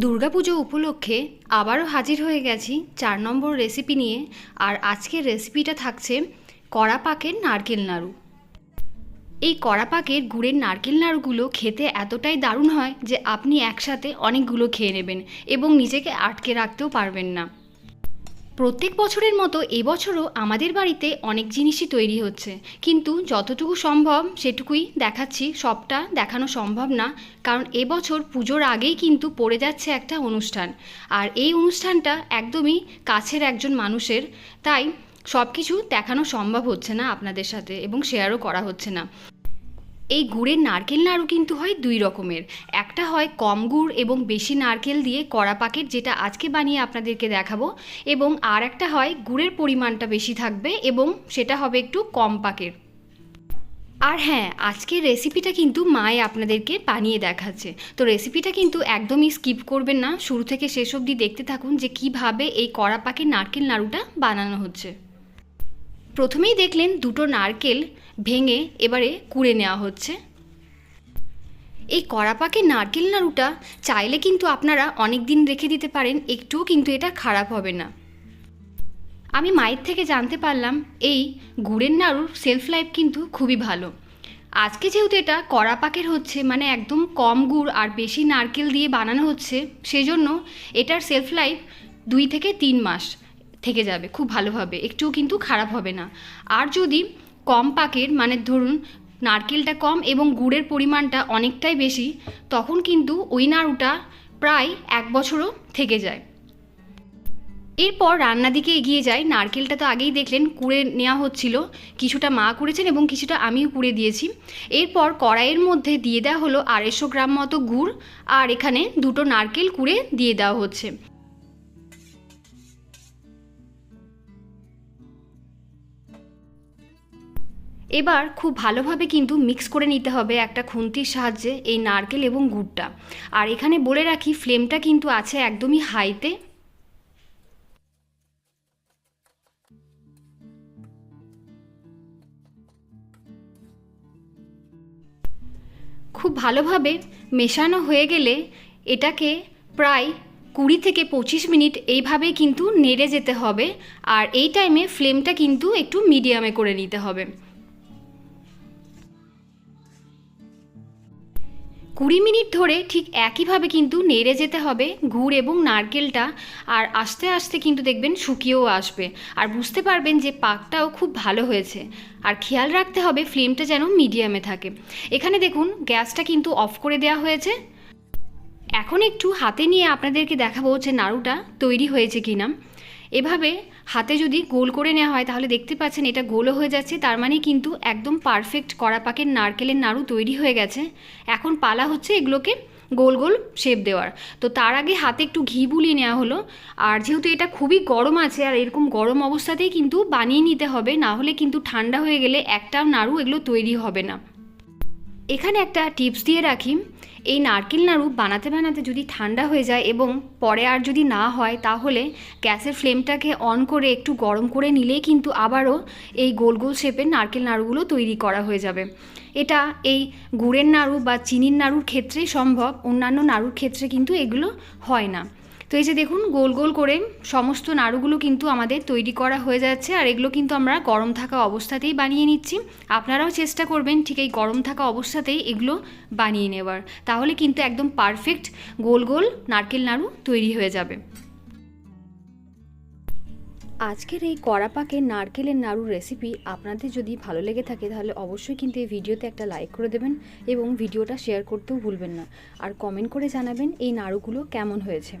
দুর্গাপুজো উপলক্ষে আবারও হাজির হয়ে গেছি চার নম্বর রেসিপি নিয়ে, আর আজকের রেসিপিটা থাকছে কড়া পাকের নারকেল নাড়ু। এই কড়া পাকের গুড়ের নারকেল নাড়ুগুলো খেতে এতটাই দারুণ হয় যে আপনি একসাথে অনেকগুলো খেয়ে নেবেন এবং নিজেকে আটকে রাখতেও পারবেন না। প্রত্যেক বছরের মতো এবছরও আমাদের বাড়িতে অনেক জিনিসই তৈরি হচ্ছে। কিন্তু যতটুকু সম্ভব সেটুকুই দেখাচ্ছি, সবটা দেখানো সম্ভব না, কারণ এবছর পুজোর আগেই কিন্তু পড়ে যাচ্ছে একটা অনুষ্ঠান। আর এই অনুষ্ঠানটা একদমই কাছের একজন মানুষের, তাই সব কিছু দেখানো সম্ভব হচ্ছে না আপনাদের সাথে এবং শেয়ারও করা হচ্ছে না। এই গুড়ের নারকেল নাড়ু কিন্তু হয় দুই রকমের। একটা হয় কম গুড় এবং বেশি নারকেল দিয়ে কড়া পাকেট যেটা আজকে বানিয়ে আপনাদেরকে দেখাবো এবং আর একটা হয় গুড়ের পরিমাণটা বেশি থাকবে এবং সেটা হবে একটু কম পাকের। আর হ্যাঁ আজকের রেসিপিটা কিন্তু মায়ে আপনাদেরকে বানিয়ে দেখাচ্ছে। তো রেসিপিটা কিন্তু একদমই স্কিপ করবেন না। শুরু থেকে শেষ অবধি দেখতে থাকুন যে কীভাবে এই কড়া পাকের নারকেল নাড়ুটা বানানো হচ্ছে। প্রথমেই দেখলেন দুটো নারকেল ভেঙে এবারে কুড়ে নেওয়া হচ্ছে। এই কড়াপাকে নারকেল নাড়ুটা চাইলে কিন্তু আপনারা অনেক দিন রেখে দিতে পারেন, একটুও কিন্তু এটা খারাপ হবে না। আমি মায়ের থেকে জানতে পারলাম, এই গুড়ের নাড়ুর সেলফ লাইফ কিন্তু খুবই ভালো। আজকে যেহেতু এটা কড়া পাকের হচ্ছে মানে একদম কম গুড় আর বেশি নারকেল দিয়ে বানানো হচ্ছে, সেজন্য এটার সেলফ লাইফ দুই থেকে তিন মাস থেকে যাবে, খুব ভালোভাবে, একটুও কিন্তু খারাপ হবে না। আর যদি কম পাকের মানে ধরুন নারকেলটা কম এবং গুড়ের পরিমাণটা অনেকটাই বেশি, তখন কিন্তু ওই নাড়ুটা প্রায় এক বছরও থেকে যায়। এরপর রান্নার দিকে এগিয়ে যায় নারকেলটা তো আগেই দেখলেন কুড়ে নেওয়া হচ্ছিল। কিছুটা মা করেছেন এবং কিছুটা আমিও কুড়ে দিয়েছি। এরপর কড়াইয়ের মধ্যে দিয়ে দেওয়া হলো আড়াইশো গ্রাম মতো গুড় আর এখানে দুটো নারকেল কুড়ে দিয়ে দেওয়া হচ্ছে। এবার খুব ভালোভাবে কিন্তু মিক্স করে নিতে হবে একটা খুন্তির সাহায্যে এই নারকেল এবং গুড়টা। আর এখানে বলে রাখি, ফ্লেমটা কিন্তু আছে একদমই হাইতে। খুব ভালোভাবে মেশানো হয়ে গেলে এটাকে প্রায় কুড়ি থেকে পঁচিশ মিনিট এইভাবেই কিন্তু নেড়ে যেতে হবে। আর এই টাইমে ফ্লেমটা কিন্তু একটু মিডিয়ামে করে নিতে হবে। কুড়ি মিনিট ধরে ঠিক একইভাবে কিন্তু নেড়ে যেতে হবে গুড় এবং নারকেলটা আর আস্তে আস্তে কিন্তু দেখবেন শুকিয়েও আসবে। আর বুঝতে পারবেন যে পাকটাও খুব ভালো হয়েছে। আর খেয়াল রাখতে হবে ফ্লেমটা যেন মিডিয়ামে থাকে। এখানে দেখুন গ্যাসটা কিন্তু অফ করে দেওয়া হয়েছে। এখন একটু হাতে নিয়ে আপনাদেরকে দেখাবো যে নাড়ুটা তৈরি হয়েছে কিনা। এভাবে হাতে যদি গোল করে নেওয়া হয়, তাহলে দেখতে পাচ্ছেন এটা গোলও হয়ে যাচ্ছে। তার মানে কিন্তু একদম পারফেক্ট কড়া পাকের নারকেলের নাড়ু তৈরি হয়ে গেছে। এখন পালা হচ্ছে এগুলোকে গোল গোল শেপ দেওয়ার। তো তার আগে হাতে একটু ঘি বুলিয়ে নেওয়া হলো। আর যেহেতু এটা খুবই গরম আছে, আর এরকম গরম অবস্থাতেই কিন্তু বানিয়ে নিতে হবে, না হলে কিন্তু ঠান্ডা হয়ে গেলে একটাও নাড়ু এগুলো তৈরি হবে না। এখানে একটা টিপস দিয়ে রাখি, এই নারকেল নাড়ু বানাতে বানাতে যদি ঠান্ডা হয়ে যায় এবং পরে আর যদি না হয়, তাহলে গ্যাসের ফ্লেমটাকে অন করে একটু গরম করে নিলেই কিন্তু আবারও এই গোল গোল শেপের নারকেল নাড়ুগুলো তৈরি করা হয়ে যাবে। এটা এই গুড়ের নাড়ু বা চিনির নাড়ুর ক্ষেত্রেই সম্ভব, অন্যান্য নাড়ুর ক্ষেত্রে কিন্তু এগুলো হয় না। তো এই যে দেখুন, গোল গোল করে সমস্ত নাড়ুগুলো কিন্তু আমাদের তৈরি করা হয়ে যাচ্ছে আর এগুলো কিন্তু আমরা গরম থাকা অবস্থাতেই বানিয়ে নিচ্ছি। আপনারাও চেষ্টা করবেন ঠিক এই গরম থাকা অবস্থাতেই এগুলো বানিয়ে নেওয়ার। তাহলে কিন্তু একদম পারফেক্ট গোল গোল নারকেল নাড়ু তৈরি হয়ে যাবে। আজকের এই কড়া পাকের নারকেলের নাড়ুর রেসিপি আপনাদের যদি ভালো লেগে থাকে, তাহলে অবশ্যই কিন্তু এই ভিডিওতে একটা লাইক করে দেবেন এবং ভিডিওটা শেয়ার করতেও ভুলবেন না। আর কমেন্ট করে জানাবেন এই নাড়ুগুলো কেমন হয়েছে।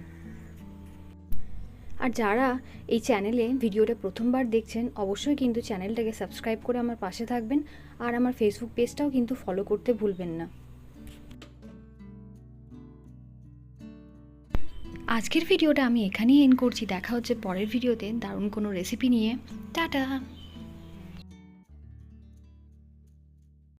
আর যারা এই চ্যানেলে ভিডিওটা প্রথমবার দেখছেন, অবশ্যই কিন্তু চ্যানেলটাকে সাবস্ক্রাইব করে আমার পাশে থাকবেন আর আমার ফেসবুক পেজটাও কিন্তু ফলো করতে ভুলবেন না। আজকের ভিডিওটা আমি এখানেই এন্ড করছি। দেখা হচ্ছে পরের ভিডিওতে। দারুণ কোনো রেসিপি নিয়ে। টাটা!